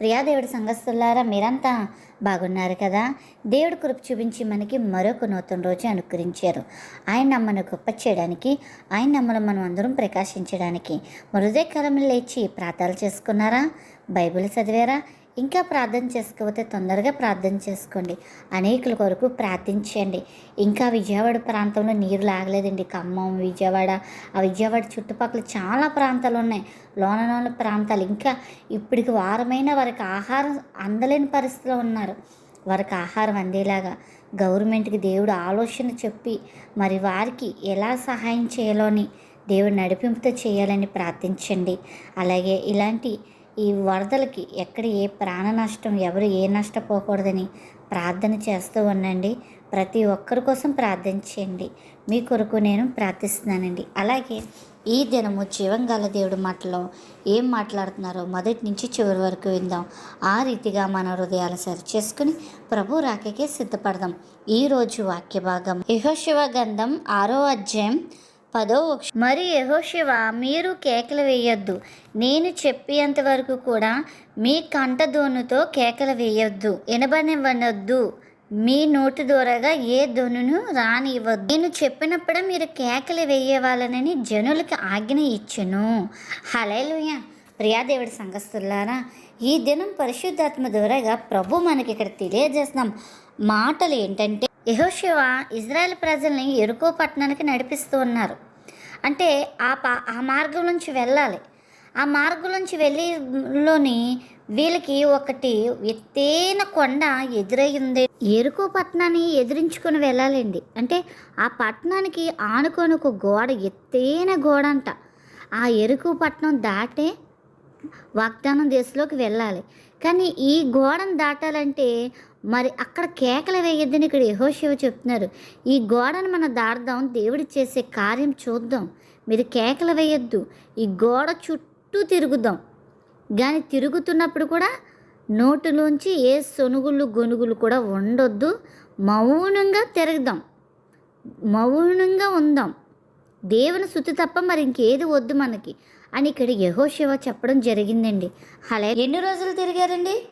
ప్రియాదేవుడి సంఘస్థులారా మీరంతా బాగున్నారు కదా? దేవుడు కృప చూపించి మనకి మరొక నూతన రోజు అనుకరించారు ఆయన నమ్మను గొప్ప చేయడానికి ఆయన నమ్మను మనం అందరం ప్రకాశించడానికి. హృదయకాలం లేచి ప్రార్థనలు చేసుకున్నారా? బైబిల్ చదివారా? ఇంకా ప్రార్థన చేసుకోకపోతే తొందరగా ప్రార్థన చేసుకోండి. అనేకుల కొరకు ప్రార్థించండి. ఇంకా విజయవాడ ప్రాంతంలో నీరు లాగలేదండి. ఖమ్మం విజయవాడ ఆ విజయవాడ చుట్టుపక్కల చాలా ప్రాంతాలు ఉన్నాయి. లోన లోన ప్రాంతాలు. ఇంకా ఇప్పటికి వారమైన వారికి ఆహారం అందలేని పరిస్థితిలో ఉన్నారు. వారికి ఆహారం అందేలాగా గవర్నమెంట్కి దేవుడు ఆలోచన చెప్పి మరి వారికి ఎలా సహాయం చేయాలో అని దేవుడు నడిపింపుతో చేయాలని ప్రార్థించండి. అలాగే ఇలాంటి ఈ వరదలకి ఎక్కడ ఏ ప్రాణ నష్టం ఎవరు ఏ నష్టపోకూడదని ప్రార్థన చేస్తూ ఉండండి. ప్రతి ఒక్కరి కోసం ప్రార్థించండి మీ కొరకు నేను ప్రార్థిస్తున్నానండి. అలాగే ఈ దినము జీవంగాల దేవుడి మాటలో ఏం మాట్లాడుతున్నారో మొదటి నుంచి చివరి వరకు విందాం. ఆ రీతిగా మన హృదయాలు సరి చేసుకుని ప్రభు రాకకే సిద్ధపడదాం. ఈరోజు వాక్య భాగం యహోశివ గంధం ఆరో అధ్యాయం పదో వక్ష- మరి యహోశివ మీరు కేకలు వేయొద్దు. నేను చెప్పేంత వరకు కూడా మీ కంఠధోనుతో కేకలు వేయొద్దు. ఎనబనివ్వనొద్దు మీ నోటి ద్వారాగా ఏ ధ్వనును రానివ్వద్దు. నేను చెప్పినప్పుడే మీరు కేకలు వేయవాలనని జనులకి ఆజ్ఞ ఇచ్చును. హలేలుయ ప్రియాదేవుడి సంఘస్థులారా ఈ దినం పరిశుద్ధాత్మ ద్వారాగా ప్రభు మనకి ఇక్కడ తెలియజేస్తున్నాం. మాటలు ఏంటంటే యహోశివ ఇజ్రాయెల్ ప్రజల్ని ఎరుకో పట్టణానికి నడిపిస్తూ ఉన్నారు. అంటే ఆ పా ఆ మార్గం నుంచి వెళ్ళాలి. ఆ మార్గం నుంచి వెళ్ళిలోని వీళ్ళకి ఒకటి ఎత్తైన కొండ ఎదురయ్యింది. ఎరుకో పట్టణాన్ని ఎదిరించుకొని వెళ్ళాలండి. అంటే ఆ పట్టణానికి ఆనుకొని ఒక గోడ ఎత్తైన గోడ అంట ఆ ఎరుకు పట్టణం దాటే వాగ్దానం దేశంలోకి వెళ్ళాలి. కానీ ఈ గోడను దాటాలంటే మరి అక్కడ కేకలు వేయొద్దని ఇక్కడ యహోశివ చెప్తున్నారు. ఈ గోడను మనం దాడదాం దేవుడి చేసే కార్యం చూద్దాం. మీరు కేకలు వేయొద్దు ఈ గోడ చుట్టూ తిరుగుదాం. కానీ తిరుగుతున్నప్పుడు కూడా నోటులోంచి ఏ సొనుగులు గొనుగులు కూడా ఉండొద్దు. మౌనంగా తిరుగుదాం. మౌనంగా ఉందాం. దేవుని శుద్ధి తప్ప మరి ఇంకేది వద్దు మనకి అని ఇక్కడ యహోశివ చెప్పడం జరిగిందండి. అలా ఎన్ని రోజులు తిరిగారండి?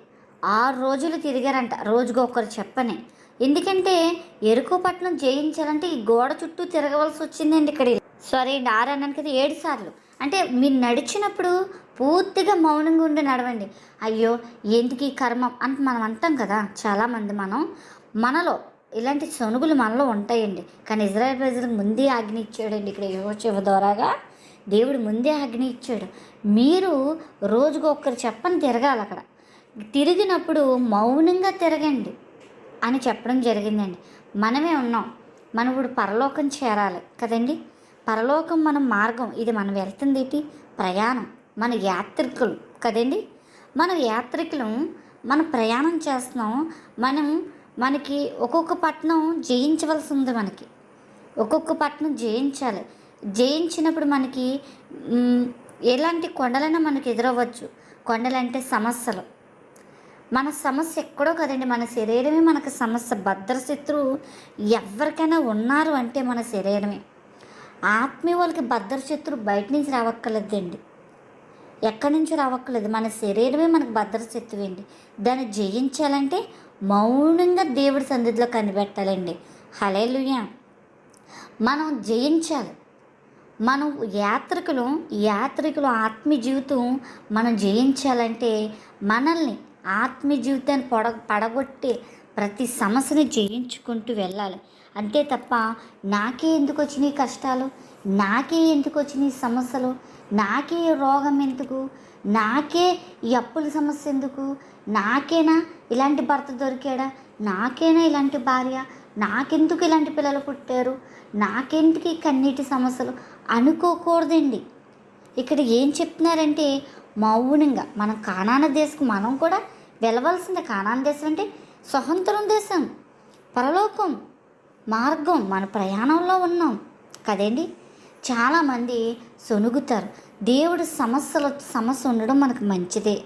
ఆరు రోజులు తిరిగారంట. రోజుకు ఒకరు చెప్పని. ఎందుకంటే ఎరుకోపట్నం జయించాలంటే ఈ గోడ చుట్టూ తిరగవలసి వచ్చిందండి ఇక్కడ. సారీ అండి ఆరు అన్నాను కదా ఏడు సార్లు. అంటే మీరు నడిచినప్పుడు పూర్తిగా మౌనంగా ఉండి నడవండి. అయ్యో ఎందుకు ఈ కర్మం? అంటే మనం అంటాం కదా చాలామంది మనం మనలో ఇలాంటి సొనుగులు మనలో ఉంటాయండి. కానీ ఇజ్రాయెల్ ప్రజలకు ముందే ఆజ్ఞ ఇచ్చాడండి ఇక్కడ యోచవ ద్వారాగా. దేవుడు ముందే ఆజ్ఞ ఇచ్చాడు. మీరు రోజుకు ఒక్కరు చెప్పని తిరగాలి అక్కడ. తిరిగినప్పుడు మౌనంగా తిరగండి అని చెప్పడం జరిగిందండి. మనమే ఉన్నాం. మనం ఇప్పుడు పరలోకం చేరాలి కదండి? పరలోకం మన మార్గం. ఇది మనం వెళ్తుంది ఏంటి? ప్రయాణం. మన యాత్రికులు కదండి? మన యాత్రికులు మనం ప్రయాణం చేస్తున్నాం. మనం మనకి ఒక్కొక్క పట్టణం జయించవలసి ఉంది మనకి. ఒక్కొక్క పట్టణం జయించాలి. జయించినప్పుడు మనకి ఎలాంటి కొండలైనా మనకి ఎదురవ్వచ్చు. కొండలంటే సమస్యలు. మన సమస్య ఎక్కడో కదండి. మన శరీరమే మనకు సమస్య. భద్రశత్రువు ఎవరికైనా ఉన్నారు అంటే మన శరీరమే. ఆత్మీయ వాళ్ళకి భద్రశత్రువు బయట నుంచి రావక్కర్లేదండి. ఎక్కడి నుంచి రావక్కర్లేదు. మన శరీరమే మనకు భద్రశత్రువు అండి. దాన్ని జయించాలంటే మౌనంగా దేవుడి సన్నిధిలో కనిపెట్టాలండి. హలేలుయా మనం జయించాలి. మనం యాత్రికులు యాత్రికులు ఆత్మీయ జీవితం మనం జయించాలంటే మనల్ని ఆత్మీయ జీవితాన్ని పొడ పడగొట్టి ప్రతి సమస్యని జయించుకుంటూ వెళ్ళాలి. అంతే తప్ప నాకే ఎందుకు వచ్చినాయి కష్టాలు? నాకే ఎందుకు వచ్చినాయి సమస్యలు? నాకే రోగం ఎందుకు? నాకే ఈ అప్పుల సమస్య ఎందుకు? నాకేనా ఇలాంటి భర్త దొరికాడా? నాకేనా ఇలాంటి భార్య? నాకెందుకు ఇలాంటి పిల్లలు పుట్టారు? నాకెందుకు ఈ కన్నీటి సమస్యలు? అనుకోకూడదండి. ఇక్కడ ఏం చెప్తున్నారంటే మౌనంగా మనం కానాన దేశం మనం కూడా వెళ్ళవలసింది కానాన్ దేశం అంటే స్వతంత్రం దేశం పరలోకం మార్గం మన ప్రయాణంలో ఉన్నాం. కదండి? చాలామంది సొనుగుతారు. దేవుడు సమస్యలు సమస్య ఉండడం మనకు మంచిదే.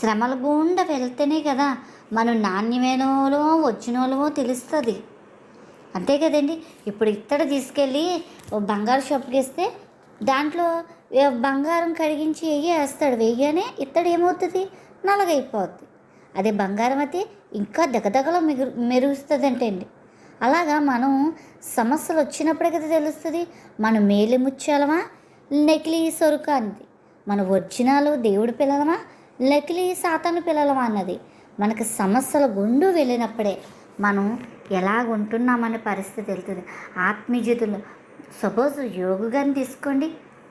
శ్రమల గుండా వెళ్తేనే కదా మనం నాణ్యమైనోళ్ళవో వచ్చిన వాళ్ళవో తెలుస్తుంది. అంతే కదండి? ఇప్పుడు ఇత్తడి తీసుకెళ్ళి ఓ బంగారు షాప్కి ఇస్తే దాంట్లో బంగారం కడిగించి వెయ్యి వేస్తాడు. వెయ్యనే ఇత్తడి ఏమవుతుంది? నల్లగైపోద్ది. అదే బంగారం అయితే ఇంకా దగదగలో మెగు మెరుగుస్తుంది అండి అలాగా మనం సమస్యలు వచ్చినప్పుడే కదా తెలుస్తుంది మనం మేలు ముచ్చాలమా నకిలీ సరుకు అన్నది. మన ఒరిజినాలు దేవుడి పిల్లలమా నకిలీ సాతాను పిల్లలమా అన్నది. మనకి సమస్యల గుండు వెళ్ళినప్పుడే మనం ఎలా ఉంటున్నామనే పరిస్థితి వెళ్తుంది. ఆత్మీయతలు సపోజ్ యోగు గారిని తీసుకోండి.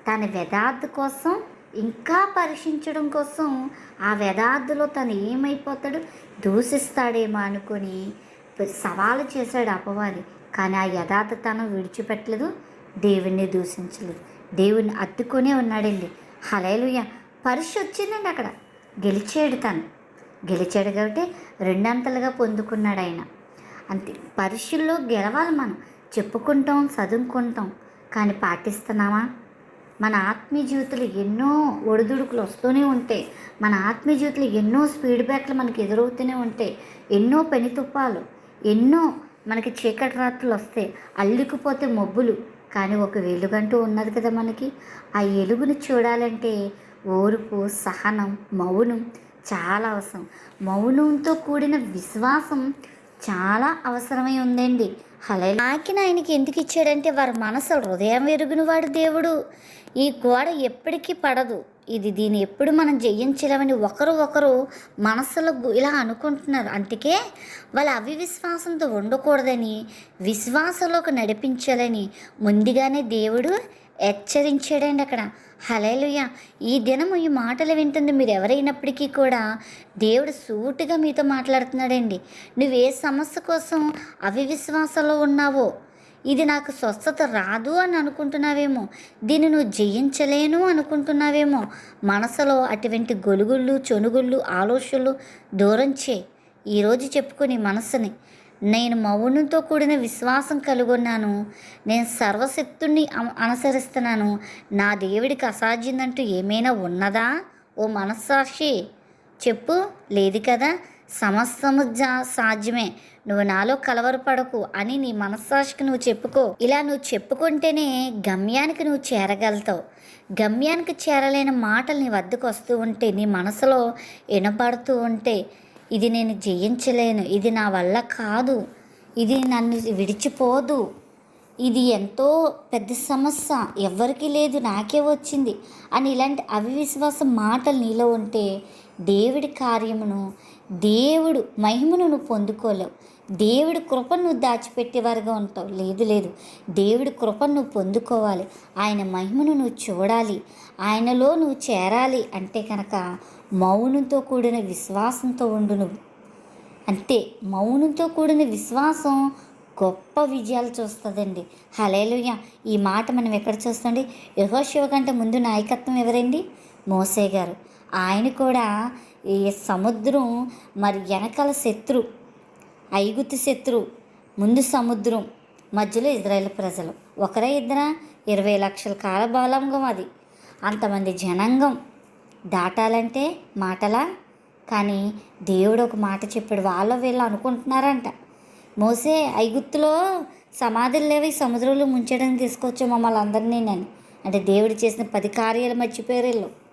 తన వ్యధార్థ కోసం ఇంకా పరీక్షించడం కోసం ఆ వ్యధార్థలో తను ఏమైపోతాడు? దూషిస్తాడేమో అనుకొని సవాలు చేశాడు అపవాది. కానీ ఆ యథార్థతనం విడిచిపెట్టలేదు. దేవుణ్ణి దూషించలేదు. దేవుణ్ణి అద్దుకొనే ఉన్నాడండి. హలేలుయ పరీక్ష వచ్చిందండి అక్కడ. గెలిచాడు తను. గెలిచాడు కాబట్టి రెండంతలుగా పొందుకున్నాడు ఆయన. అంతే. పరీక్షల్లో గెలవాలి మనం. చెప్పుకుంటాం చదువుకుంటాం. కానీ పాటిస్తున్నామా? మన ఆత్మీయ జీవితంలో ఎన్నో ఒడిదుడుకులు వస్తూనే ఉంటాయి మన ఆత్మీయ జీవితంలో ఎన్నో స్పీడ్ బ్యాక్లు మనకి ఎదురవుతూనే ఉంటాయి ఎన్నో పెని తుప్పాలు ఎన్నో మనకి చీకటి రాత్రులు వస్తాయి అల్లుకుపోతే మబ్బులు. కానీ ఒక వెలుగంటూ ఉన్నది కదా మనకి. ఆ ఎలుగుని చూడాలంటే ఓర్పు సహనం మౌనం చాలా అవసరం. మౌనంతో కూడిన విశ్వాసం చాలా అవసరమై ఉందండి. అలా ఆకిన ఆయనకి ఎందుకు ఇచ్చాడంటే వారి మనసు హృదయం ఎరుగుని వాడు దేవుడు. ఈ గోడ ఎప్పటికీ పడదు. ఇది దీన్ని ఎప్పుడు మనం జయించలేమని ఒకరు ఒకరు మనసులో ఇలా అనుకుంటున్నారు. అందుకే వాళ్ళ అవివిశ్వాసంతో ఉండకూడదని విశ్వాసంలోకి నడిపించాలని ముందుగానే దేవుడు హెచ్చరించాడండి అక్కడ. హలేలుయ ఈ దినము ఈ మాటలు వింటుంది మీరు ఎవరైనప్పటికీ కూడా దేవుడు సూటిగా మీతో మాట్లాడుతున్నాడండి. నువ్వు ఏ సమస్య కోసం అవివిశ్వాసంలో ఉన్నావో? ఇది నాకు స్వస్థత రాదు అని అనుకుంటున్నావేమో? దీన్ని నువ్వు జయించలేను అనుకుంటున్నావేమో? మనసులో అటువంటి గొలుగుళ్ళు చొనుగుళ్ళు ఆలోచనలు దూరం చేయి. ఈరోజు చెప్పుకొని మనసుని నేను మౌనంతో కూడిన విశ్వాసం కలుగొన్నాను. నేను సర్వశక్తుణ్ణి అనుసరిస్తున్నాను. నా దేవుడికి అసాధ్యందంటూ ఏమైనా ఉన్నదా? ఓ మనస్సాక్షి చెప్పు. లేదు కదా? సమస్తము సాధ్యమే. నువ్వు నాలో కలవరపడకు అని నీ మనస్సాక్షికి నువ్వు చెప్పుకో. ఇలా నువ్వు చెప్పుకుంటేనే గమ్యానికి నువ్వు చేరగలుగుతావు. గమ్యానికి చేరలేని మాటలు నీ వద్దకు వస్తూ ఉంటే నీ మనసులో వినపడుతూ ఉంటే ఇది నేను జయించలేను. ఇది నా వల్ల కాదు. ఇది నన్ను విడిచిపోదు. ఇది ఎంతో పెద్ద సమస్య. ఎవ్వరికీ లేదు. నాకే వచ్చింది. అని ఇలాంటి అవివిశ్వాస మాటలు నీలో ఉంటే దేవుడి కార్యమును దేవుడు మహిమను నువ్వు పొందుకోలేవు. దేవుడి కృపను నువ్వు దాచిపెట్టేవారుగా ఉంటావు. లేదు లేదు. దేవుడి కృపను నువ్వు పొందుకోవాలి. ఆయన మహిమను నువ్వు చూడాలి. ఆయనలో నువ్వు చేరాలి. అంటే కనుక మౌనంతో కూడిన విశ్వాసంతో ఉండు నువ్వు అంతే మౌనంతో కూడిన విశ్వాసం గొప్ప విజయాలు చూస్తుందండి. హలేలుయ ఈ మాట మనం ఎక్కడ చూస్తుంది యహోశివ కంటే ముందు నాయకత్వం ఎవరండి? మోసే గారు. ఆయన కూడా ఈ సముద్రం మరి వెనకాల శత్రు ఐగుతి శత్రు ముందు సముద్రం మధ్యలో ఇజ్రాయెల్ ప్రజలు. ఒకరే ఇద్దరా? ఇరవై లక్షల కాలబాలంగం అది. అంతమంది జనాంగం. దాటాలంటే మాటలా? కానీ దేవుడు ఒక మాట చెప్పాడు. వాళ్ళ వీళ్ళు అనుకుంటున్నారంట. మోసే ఐగుత్తులో సమాధులు లేవి. సముద్రంలో ముంచడానికి తీసుకొచ్చా మమ్మల్ని అందరినీ నేను. అంటే దేవుడు చేసిన పది కార్యాలు మర్చిపోయారు వీళ్ళు.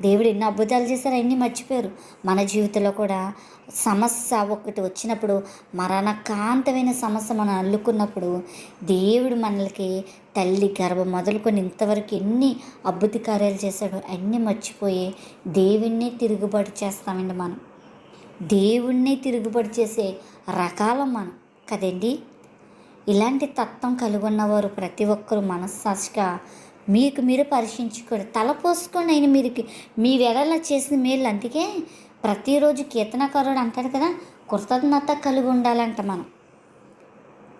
దేవుడు ఎన్ని అద్భుతాలు చేశారు అన్నీ మర్చిపోయారు. మన జీవితంలో కూడా సమస్య ఒకటి వచ్చినప్పుడు మరణకాంతమైన సమస్య మనం అల్లుకున్నప్పుడు దేవుడు మనకి తల్లి గర్భం మొదలుకొని ఇంతవరకు ఎన్ని అద్భుత కార్యాలు చేశాడో అన్నీ మర్చిపోయి దేవుణ్ణి తిరుగుబాటు చేస్తామండి మనం. దేవుణ్ణి తిరుగుబాటు చేసే రకాలం మనం. కదండి? ఇలాంటి తత్వం కలుగున్నవారు ప్రతి ఒక్కరు మనస్సాక్షిగా మీకు మీరు పరీక్షించుకోండి తల పోసుకోండి ఆయన మీరుకి మీ వేళలా చేసిన మేలు అందుకే ప్రతిరోజు కీర్తనకారుడు అంటాడు కదా కృతజ్ఞత కలిగి ఉండాలంట మనం.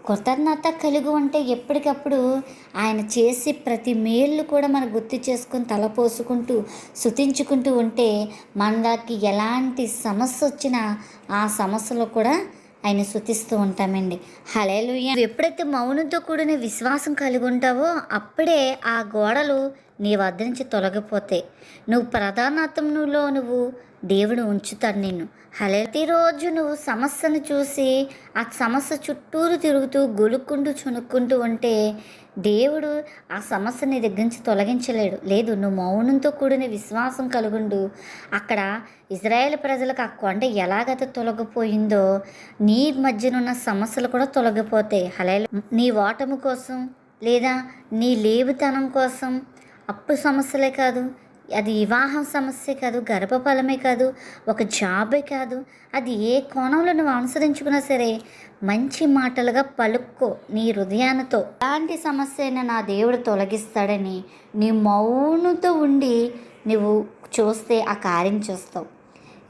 కృతజ్ఞత కలిగి ఉంటే ఎప్పటికప్పుడు ఆయన చేసి ప్రతి మేళ్ళు కూడా మనం గుర్తు చేసుకొని తలపోసుకుంటూ శుతించుకుంటూ ఉంటే మనకి ఎలాంటి సమస్య వచ్చినా ఆ సమస్యలో కూడా ఆయన శుతిస్తూ ఉంటామండి. హలేలుయ్య ఎప్పుడైతే మౌనంతో కూడిన విశ్వాసం కలిగి ఉంటావో అప్పుడే ఆ గోడలు నీ వద్ద నుంచి తొలగిపోతాయి. నువ్వు ప్రధానత్వంలో నువ్వు దేవుడు ఉంచుతాడు నిన్ను. హలే ప్రతిరోజు నువ్వు సమస్యను చూసి ఆ సమస్య చుట్టూరు తిరుగుతూ గొలుక్కుంటూ చునుక్కుంటూ ఉంటే దేవుడు ఆ సమస్య నీ దగ్గర నుంచి తొలగించలేడు. లేదు నువ్వు మౌనంతో కూడిన విశ్వాసం కలుగుండు. అక్కడ ఇజ్రాయేల్ ప్రజలకు ఆ కొండ ఎలాగైతే తొలగిపోయిందో నీ మధ్యనున్న సమస్యలు కూడా తొలగిపోతాయి. హలే నీ ఓటము కోసం లేదా నీ లేబుతనం కోసం అప్పు సమస్యలే కాదు అది వివాహం సమస్య కాదు గర్భఫలమే కాదు ఒక జాబే కాదు. అది ఏ కోణంలో నువ్వు అనుసరించుకున్నా సరే మంచి మాటలుగా పలుక్కో నీ హృదయానితో. ఎలాంటి సమస్య అయినా నా దేవుడు తొలగిస్తాడని నీ మౌనంతో ఉండి నువ్వు చూస్తే ఆ కార్యం చూస్తావు.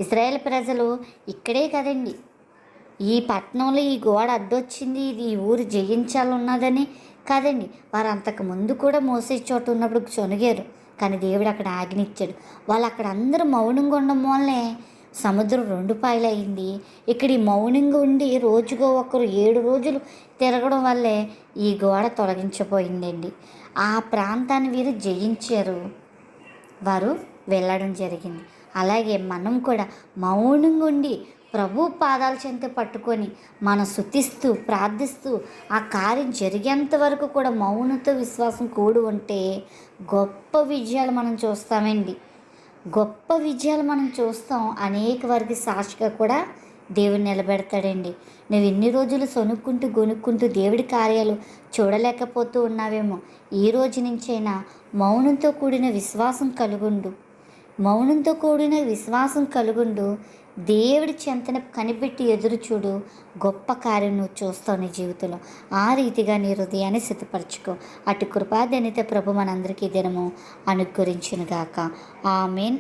ఇస్రాయేల్ ప్రజలు ఇక్కడే కదండి. ఈ పట్టణంలో ఈ గోడ అడ్డొచ్చింది ఇది ఈ ఊరు జయించాలన్నదని కాదండి. వారు అంతకు ముందు కూడా మోసే చోటు ఉన్నప్పుడు చొనిగారు కానీ దేవుడు అక్కడ ఆజ్ఞిచ్చాడు వాళ్ళు అక్కడ అందరూ మౌనంగా ఉండడం వల్లనే సముద్రం రెండు పాయలయ్యింది ఇక్కడ ఈ మౌనంగా ఉండి రోజుకో ఒకరు ఏడు రోజులు తిరగడం వల్లే ఈ గోడ తొలగించబోయిందండి. ఆ ప్రాంతాన్ని వీరు జయించారు. వారు వెళ్ళడం జరిగింది. అలాగే మనం కూడా మౌనంగా ఉండి ప్రభు పాదాల చెంత పట్టుకొని మనం శుతిస్తూ ప్రార్థిస్తూ ఆ కార్యం జరిగేంత వరకు కూడా మౌనంతో విశ్వాసం కూడి ఉంటే గొప్ప విజయాలు మనం చూస్తామండి. గొప్ప విజయాలు మనం చూస్తాం. అనేక వారికి సాక్షిగా కూడా దేవుడు నిలబెడతాడండి. నువ్వు ఎన్ని రోజులు సొనుక్కుంటూ గొనుక్కుంటూ దేవుడి కార్యాలు చూడలేకపోతూ ఉన్నావేమో. ఈ రోజు నుంచైనా మౌనంతో కూడిన విశ్వాసం కలుగుండు. మౌనంతో కూడిన విశ్వాసం కలుగుండు. దేవుడి చెంతన కనిపెట్టి ఎదురు చూడు. గొప్ప కార్యం నువ్వు చూస్తావు నీ జీవితంలో. ఆ రీతిగా నీ హృదయాన్ని సిద్ధపరచుకో. అటు కృపాదనిత ప్రభు మనందరికీ దినము అనుగ్రహించునుగాక. ఆమెన్.